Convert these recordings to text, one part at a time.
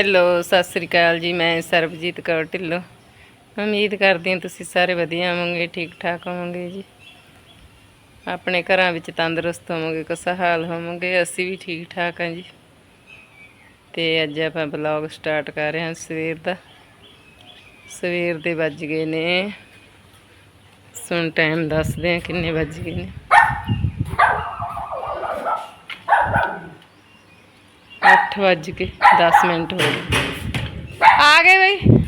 Hello Sat Sri ਅਕਾਲ ਜੀ, ਮੈਂ ਸਰਬਜੀਤ ਕੌਰ ਢਿੱਲੋਂ। ਉਮੀਦ ਕਰਦੀ ਹਾਂ ਤੁਸੀਂ ਸਾਰੇ ਵਧੀਆ ਹੋਵੋਗੇ ਠੀਕ ਠਾਕ ਹੋਵੋਗੇ ਜੀ। ਆਪਣੇ ਘਰਾਂ ਵਿੱਚ ਤੰਦਰੁਸਤ ਹੋਵੋਗੇ, ਖੁਸ਼ਹਾਲ ਹੋਵੋਗੇ, ਅਸੀਂ ਵੀ ਠੀਕ ਠਾਕ ਹਾਂ ਜੀ। ਤੇ ਅੱਜ ਆਪਾਂ ਬਲੌਗ ਸਟਾਰਟ ਕਰ ਰਹੇ ਹਾਂ ਸਵੇਰ ਦਾ। ਸਵੇਰ ਦੇ ਵੱਜ ਗਏ ਨੇ। ਸੁਣ ਟਾਈਮ ਦੱਸਦੇ ਹਾਂ ਕਿੰਨੇ ਵੱਜ ਗਏ ਨੇ। ਅੱਠ ਵੱਜ ਕੇ 10 ਮਿੰਟ ਹੋ ਗਏ। ਆ ਗਏ ਬਈ।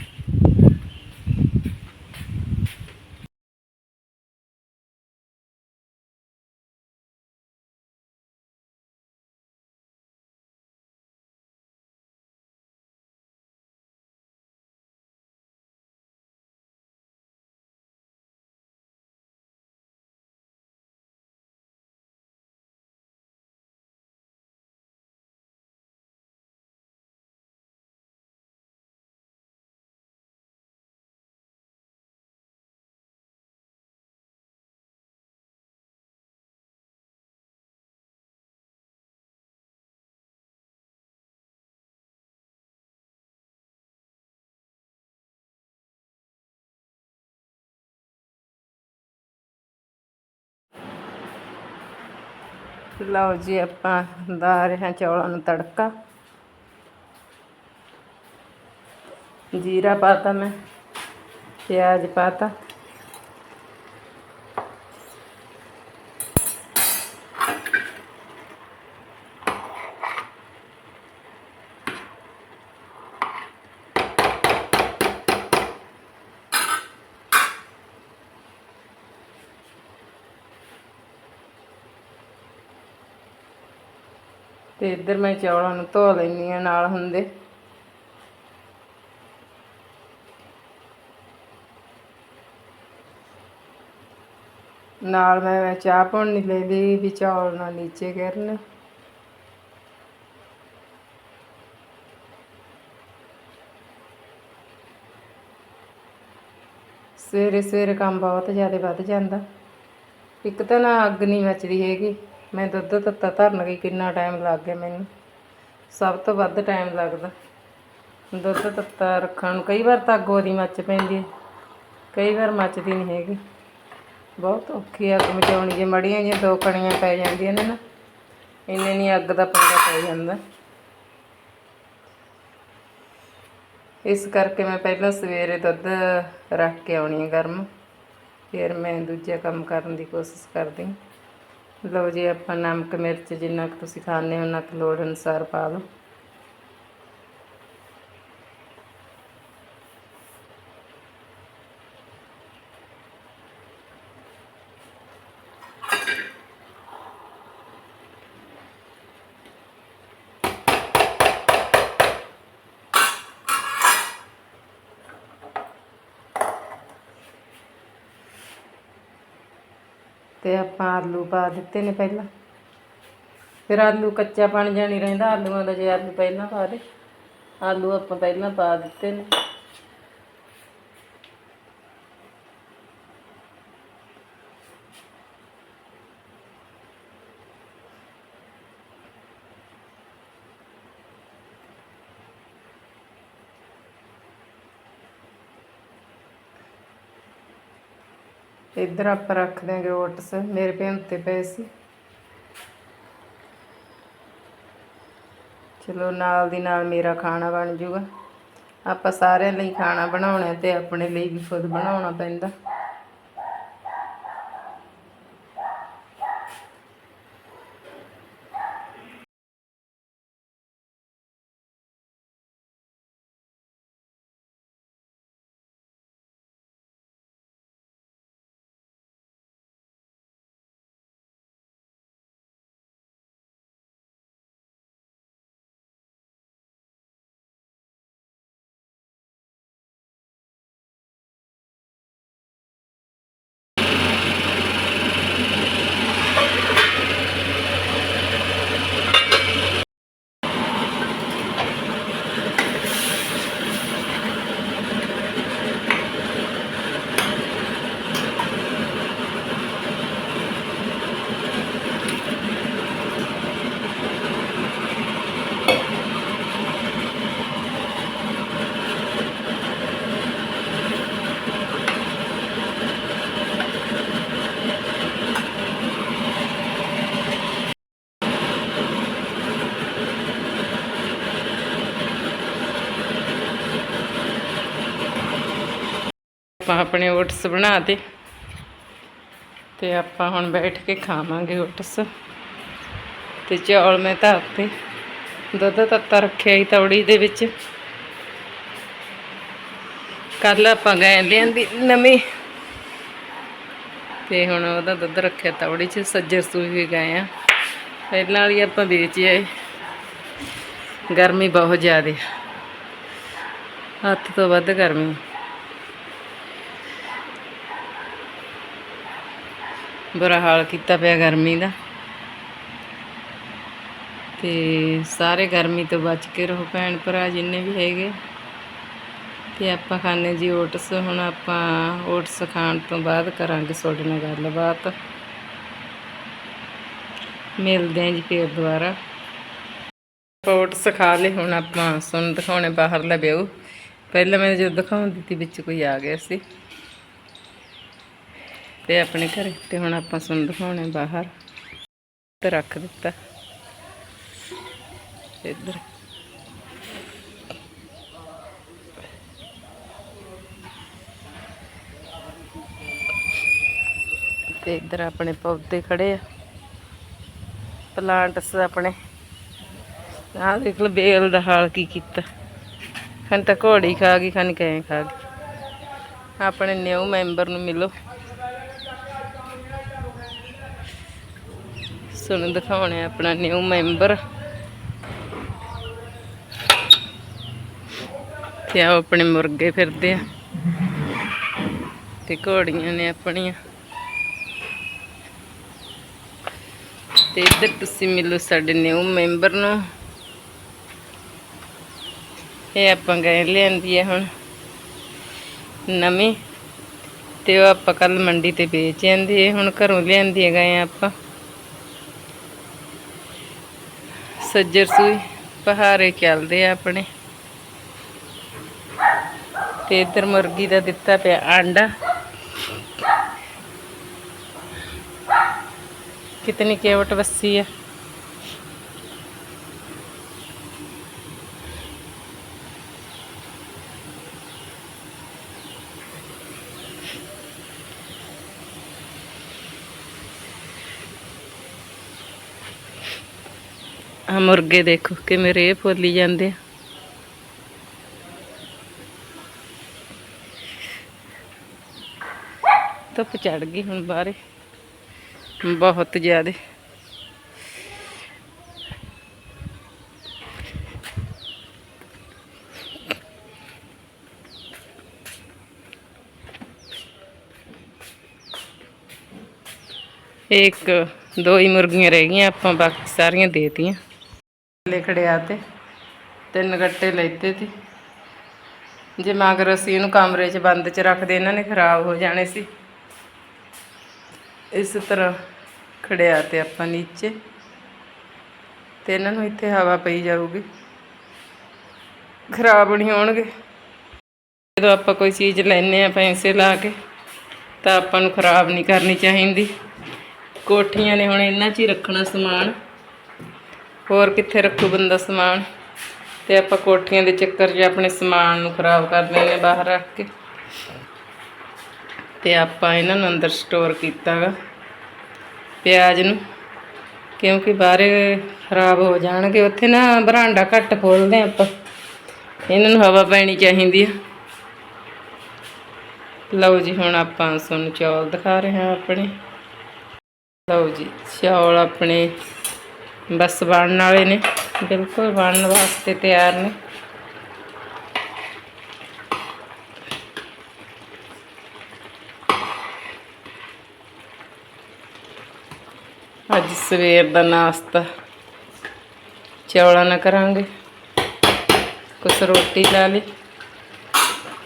ਲਓ ਜੀ ਆਪਾਂ ਲਾ ਰਹੇ ਹਾਂ ਚੌਲਾਂ ਨੂੰ ਤੜਕਾ। ਜੀਰਾ ਪਾਤਾ ਮੈਂ ਪਿਆਜ਼ ਪਾਤਾ ਤੇ ਇੱਧਰ ਮੈਂ ਚੌਲਾਂ ਨੂੰ ਧੋ ਲੈਂਦੀ ਆ ਨਾਲ ਹੁੰਦੇ। ਨਾਲ ਮੈਂ ਚਾਹ ਪਾਉਣੀ ਲੈ ਲਈ ਵੀ ਚੌਲ ਨਾਲ ਨੀਚੇ ਗਿਰਨ। ਸਵੇਰੇ ਸਵੇਰੇ ਕੰਮ ਬਹੁਤ ਜ਼ਿਆਦਾ ਵੱਧ ਜਾਂਦਾ। ਇੱਕ ਤਾਂ ਨਾ ਅੱਗ ਨਹੀਂ ਮੱਚਦੀ ਹੈਗੀ। ਮੈਂ ਦੁੱਧ ਤੱਤਾ ਧਰਨ ਗਈ, ਕਿੰਨਾ ਟਾਈਮ ਲੱਗ ਗਿਆ ਮੈਨੂੰ। ਸਭ ਤੋਂ ਵੱਧ ਟਾਈਮ ਲੱਗਦਾ। ਦੁੱਧ ਤੱਤਾ ਰੱਖਣ ਨੂੰ। ਕਈ ਵਾਰ ਤਾਂ ਅੱਗ ਉਹਦੀ ਮੱਚ ਪੈਂਦੀ ਹੈ। ਕਈ ਵਾਰ ਮੱਚਦੀ ਨਹੀਂ ਹੈਗੀ। ਬਹੁਤ ਔਖੀ ਅੱਗ ਮਚਾਉਣੀ, ਜੇ ਮੜੀਆਂ ਜਿਹੀਆਂ ਦੋ ਕਣੀਆਂ ਪੈ ਜਾਂਦੀਆਂ ਨੇ ਨਾ, ਇੰਨੇ ਨਹੀਂ ਅੱਗ ਦਾ ਪੰਗਾ ਪੈ ਜਾਂਦਾ। ਇਸ ਕਰਕੇ ਮੈਂ ਪਹਿਲਾਂ ਸਵੇਰੇ ਦੁੱਧ ਰੱਖ ਕੇ ਆਉਣੀ ਹੈ ਗਰਮ। ਫਿਰ ਮੈਂ ਦੂਜੇ ਕੰਮ ਕਰਨ ਦੀ ਕੋਸ਼ਿਸ਼ ਕਰਦੀ ਹਾਂ। ਲਓ ਜੀ, ਆਪਾਂ ਨਮਕ ਮਿਰਚ ਜਿੰਨਾ ਕੁ ਤੁਸੀਂ ਖਾਣੇ ਹੋ, ਉਨਾ ਕੁ ਲੋੜ ਅਨੁਸਾਰ ਪਾ ਲਓ ਤੇ ਆਪਾਂ ਆਲੂ ਪਾ ਦਿੱਤੇ ਨੇ ਪਹਿਲਾਂ। ਫਿਰ ਆਲੂ ਕੱਚਾ ਬਣ ਜਾਣੀ ਰਹਿੰਦਾ, ਆਲੂਆਂ ਦਾ ਜੇ ਆਲੂ ਪਹਿਲਾਂ ਪਾ ਦੇ। ਆਲੂ ਆਪਾਂ ਪਹਿਲਾਂ ਪਾ ਦਿੱਤੇ ਨੇ। ਇੱਧਰ ਆਪਾਂ ਰੱਖ ਦਿਆਂਗੇ ਓਟਸ, ਮੇਰੇ ਭਿਉਂਤੇ ਪਏ ਸੀ। ਚਲੋ ਨਾਲ ਦੀ ਨਾਲ ਮੇਰਾ ਖਾਣਾ ਬਣ ਜੂਗਾ। ਆਪਾਂ ਸਾਰਿਆਂ ਲਈ ਖਾਣਾ ਬਣਾਉਣਾ ਤੇ ਆਪਣੇ ਲਈ ਵੀ ਖੁਦ ਬਣਾਉਣਾ ਪੈਂਦਾ। ਆਪਾਂ ਆਪਣੇ ਓਟਸ ਬਣਾ ਤੇ ਤੇ ਆਪਾਂ ਹੁਣ ਬੈਠ ਕੇ ਖਾਵਾਂਗੇ ਓਟਸ ਤੇ ਚੌਲ ਮੈਂ ਤਾਂ ਆਪੇ ਦੁੱਧ ਤੱਤਾ ਰੱਖਿਆ ਹੀ ਤੌੜੀ ਦੇ ਵਿੱਚ। ਕੱਲ ਆਪਾਂ ਗਏ ਲਿਆਂਦੀ ਨਵੀਂ। ਤੇ ਹੁਣ ਉਹਦਾ ਦੁੱਧ ਰੱਖਿਆ ਤੌੜੀ 'ਚ, ਸੱਜਰ ਸੂਈ ਵੀ ਗਏ ਆ। ਪਹਿਲਾਂ ਵਾਲੀ ਆਪਾਂ ਵੇਚ ਆਏ। ਗਰਮੀ ਬਹੁਤ ਜ਼ਿਆਦੇ। ਹੱਥ ਤੋਂ ਵੱਧ ਗਰਮੀ। ਬੁਰਾ ਹਾਲ ਕੀਤਾ ਪਿਆ ਗਰਮੀ ਦਾ। ਤੇ ਸਾਰੇ ਗਰਮੀ ਤੋਂ ਬਚ ਕੇ ਰਹੋ ਭੈਣ ਭਰਾ ਜਿੰਨੇ ਵੀ ਹੈਗੇ। ਤੇ ਆਪਾਂ ਖਾਣੇ ਜੀ ਓਟਸ। ਹੁਣ ਆਪਾਂ ਓਟਸ ਖਾਣ ਤੋਂ ਬਾਅਦ ਕਰਾਂਗੇ ਤੁਹਾਡੇ ਨਾਲ ਗੱਲਬਾਤ। ਮਿਲਦੇ ਆਂ ਜੀ ਫੇਰ ਦੁਬਾਰਾ। ਆਪਾਂ ਓਟਸ ਖਾ ਲਏ, ਹੁਣ ਆਪਾਂ ਸੁਣ ਦਿਖਾਉਣੇ ਬਾਹਰਲਾ ਵਿਊ। ਪਹਿਲਾਂ ਮੈਂ ਜਦੋਂ ਦਿਖਾਉਂਦੀ ਸੀ, ਵਿੱਚ ਕੋਈ ਆ ਗਿਆ ਸੀ। ਤੇ ਆਪਣੇ ਘਰੇ ਤੇ ਹੁਣ ਆਪਾਂ ਸੁਣ ਦਿਖਾਉਣੇ ਬਾਹਰ। ਤੇ ਰੱਖ ਦਿੱਤਾ। ਇੱਧਰ। ਤੇ ਇੱਧਰ ਆਪਣੇ ਪੌਦੇ ਖੜੇ ਆ। ਪਲਾਂਟਸ ਆਪਣੇ। ਆਹ ਦੇਖ ਲਓ ਬੇਲ ਦਾ ਹਾਲ ਕੀ ਕੀਤਾ। ਖਨ ਤਾਂ ਘੋੜੀ ਖਾ ਗਈ ਖਨ ਕਹੇ ਖਾ ਗਈ। ਆਪਣੇ ਨਿਊ ਮੈਂਬਰ ਨੂੰ ਮਿਲੋ। ਤੁਹਾਨੂੰ ਦਿਖਾਉਣੇ ਆਪਣਾ ਨਿਊ ਮੈਂਬਰ ਤੇ ਆਹ ਆਪਣੇ ਮੁਰਗੇ ਫਿਰਦੇ ਆ। ਤੇ ਘੋੜੀਆਂ ਨੇ ਆਪਣੀਆਂ। ਤੇ ਇੱਧਰ ਤੁਸੀਂ ਮਿਲੋ ਸਾਡੇ ਨਿਊ ਮੈਂਬਰ ਨੂੰ। ਇਹ ਆਪਾਂ ਗਏ ਲਿਆਂਦੀ ਹੈ ਹੁਣ ਨਵੀਂ। ਤੇ ਉਹ ਆਪਾਂ ਕੱਲ ਮੰਡੀ ਤੇ ਵੇਚ ਜਾਂਦੀ ਹੈ ਹੁਣ ਘਰੋਂ ਲਿਆਂਦੀ ਹੈ ਗਏ ਆਪਾਂ। ਸੱਜਰ ਸੂਈ ਪਹਾਰੇ ਚੱਲਦੇ ਆ ਆਪਣੇ। ਤੇ ਇਧਰ ਮੁਰਗੀ ਦਾ ਦਿੱਤਾ ਪਿਆ ਆਂਡਾ। ਕਿਤਨੀ ਕੇਵਟ ਵੱਸੀ ਆ। ਆ ਮੁਰਗੇ ਦੇਖੋ ਕਿ ਮੇਰੇ ਇਹ ਫੋਲੀ ਜਾਂਦੇ ਆ। ਧੁੱਪ ਚੜ ਗਈ ਹੁਣ ਬਾਹਰੇ। ਬਹੁਤ ਜ਼ਿਆਦੇ। ਇੱਕ ਦੋ ਹੀ ਮੁਰਗੀਆਂ ਰਹਿ ਗਈਆਂ, ਆਪਾਂ ਬਾਕੀ ਸਾਰੀਆਂ ਦੇਤੀਆਂ ਲੈ ਖੜਿਆ ਤੇ ਤਿੰਨ ਗੱਟੇ ਲੈਤੇ ਸੀ ਜੇ ਮਗਰ ਅਸੀਂ ਇਹਨੂੰ ਕਮਰੇ 'ਚ ਬੰਦ 'ਚ ਰੱਖਦੇ, ਇਹਨਾਂ ਨੇ ਖਰਾਬ ਹੋ ਜਾਣੇ ਸੀ। ਇਸ ਤਰ੍ਹਾਂ ਖੜਿਆ ਤੇ ਆਪਾਂ ਨੀਚੇ। ਤੇ ਇਹਨਾਂ ਨੂੰ ਇੱਥੇ ਹਵਾ ਪਈ ਜਾਊਗੀ। ਖਰਾਬ ਨਹੀਂ ਹੋਣਗੇ। ਜਦੋਂ ਆਪਾਂ ਕੋਈ ਚੀਜ਼ ਲੈਨੇ ਆ ਪੈਸੇ ਲਾ ਕੇ, ਤਾਂ ਆਪਾਂ ਨੂੰ ਖਰਾਬ ਨਹੀਂ ਕਰਨੀ ਚਾਹੀਦੀ। ਕੋਠੀਆਂ ਨੇ ਹੁਣ ਇਹਨਾਂ 'ਚ ਹੀ ਰੱਖਣਾ ਸਮਾਨ। ਹੋਰ ਕਿੱਥੇ ਰੱਖੂ ਬੰਦਾ ਸਮਾਨ? ਤੇ ਆਪਾਂ ਕੋਠੀਆਂ ਦੇ ਚੱਕਰ 'ਚ ਆਪਣੇ ਸਮਾਨ ਨੂੰ ਖਰਾਬ ਕਰ ਲੈਨੇ ਬਾਹਰ ਰੱਖ ਕੇ। ਤੇ ਆਪਾਂ ਇਹਨਾਂ ਨੂੰ ਅੰਦਰ ਸਟੋਰ ਕੀਤਾਗਾ ਪਿਆਜ਼ ਨੂੰ। ਕਿਉਂਕਿ ਬਾਹਰੇ ਖਰਾਬ ਹੋ ਜਾਣਗੇ, ਉੱਥੇ ਨਾ ਬਰਾਂਡਾ ਘੱਟ ਖੋਲਦੇ ਆ ਆਪਾਂ। ਇਹਨਾਂ ਨੂੰ ਹਵਾ ਪੈਣੀ ਚਾਹੀਦੀ ਆ। ਲਓ ਜੀ, ਹੁਣ ਆਪਾਂ ਤੁਹਾਨੂੰ ਚੌਲ ਦਿਖਾ ਰਹੇ ਹਾਂ ਆਪਣੇ। ਲਓ ਜੀ, ਚੌਲ ਆਪਣੇ। ਬਸ ਬਣਨ ਵਾਲੇ ਨੇ, ਬਿਲਕੁਲ ਬਣਨ ਵਾਸਤੇ ਤਿਆਰ ਨੇ। ਅੱਜ ਸਵੇਰ ਦਾ ਨਾਸ਼ਤਾ। ਚੌਲਾਂ ਨਾਲ ਕਰਾਂਗੇ। ਕੁਛ ਰੋਟੀ ਲਾ ਲਈ,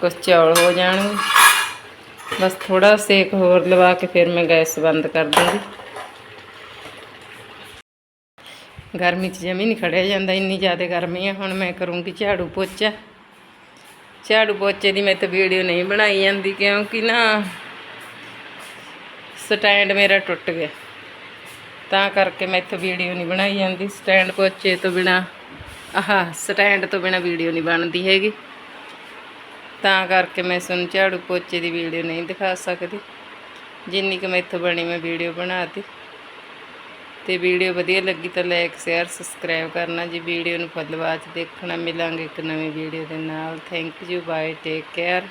ਕੁਛ ਚੌਲ ਹੋ ਜਾਣਗੇ। ਬਸ ਥੋੜਾ ਸੇਕ ਹੋਰ ਲਵਾ ਕੇ ਫਿਰ ਮੈਂ ਗੈਸ ਬੰਦ ਕਰ ਦੂੰਗੀ। ਗਰਮੀ 'ਚ ਜਮੀ ਨਹੀਂ ਖੜਿਆ ਜਾਂਦਾ, ਇੰਨੀ ਜ਼ਿਆਦਾ ਗਰਮੀ ਆ। ਹੁਣ ਮੈਂ ਕਰੂੰਗੀ ਝਾੜੂ ਪੋਚਾ। ਝਾੜੂ ਪੋਚੇ ਦੀ ਮੈਂ ਤਾਂ ਵੀਡੀਓ ਨਹੀਂ ਬਣਾਈ ਜਾਂਦੀ, ਕਿਉਂਕਿ ਨਾ ਸਟੈਂਡ ਮੇਰਾ ਟੁੱਟ ਗਿਆ। ਤਾਂ ਕਰਕੇ ਮੈਂ ਇੱਥੇ ਵੀਡੀਓ ਨਹੀਂ ਬਣਾਈ ਜਾਂਦੀ। ਸਟੈਂਡ ਪੋਚੇ ਤੋਂ ਬਿਨਾ, ਆਹ, ਸਟੈਂਡ ਤੋਂ ਬਿਨਾ ਵੀਡੀਓ ਨਹੀਂ ਬਣਦੀ ਹੈਗੀ। ਤਾਂ ਕਰਕੇ ਮੈਂ ਤੁਹਾਨੂੰ ਝਾੜੂ ਪੋਚੇ ਦੀ ਵੀਡੀਓ ਨਹੀਂ ਦਿਖਾ ਸਕਦੀ। ਜਿੰਨੀ ਕੁ ਮੈਥੋਂ ਬਣੀ ਮੈਂ ਵੀਡੀਓ ਬਣਾਤੀ। ਤੇ ਵੀਡੀਓ ਵਧੀਆ ਲੱਗੀ ਤਾਂ ਲਾਈਕ ਸ਼ੇਅਰ ਸਬਸਕ੍ਰਾਈਬ ਕਰਨਾ ਜੀ। ਵੀਡੀਓ ਨੂੰ ਫੁੱਲ ਬਾਅਦ 'ਚ ਦੇਖਣਾ। ਮਿਲਾਂਗੇ ਇੱਕ ਨਵੀਂ ਵੀਡੀਓ ਦੇ ਨਾਲ। Thank you bye take care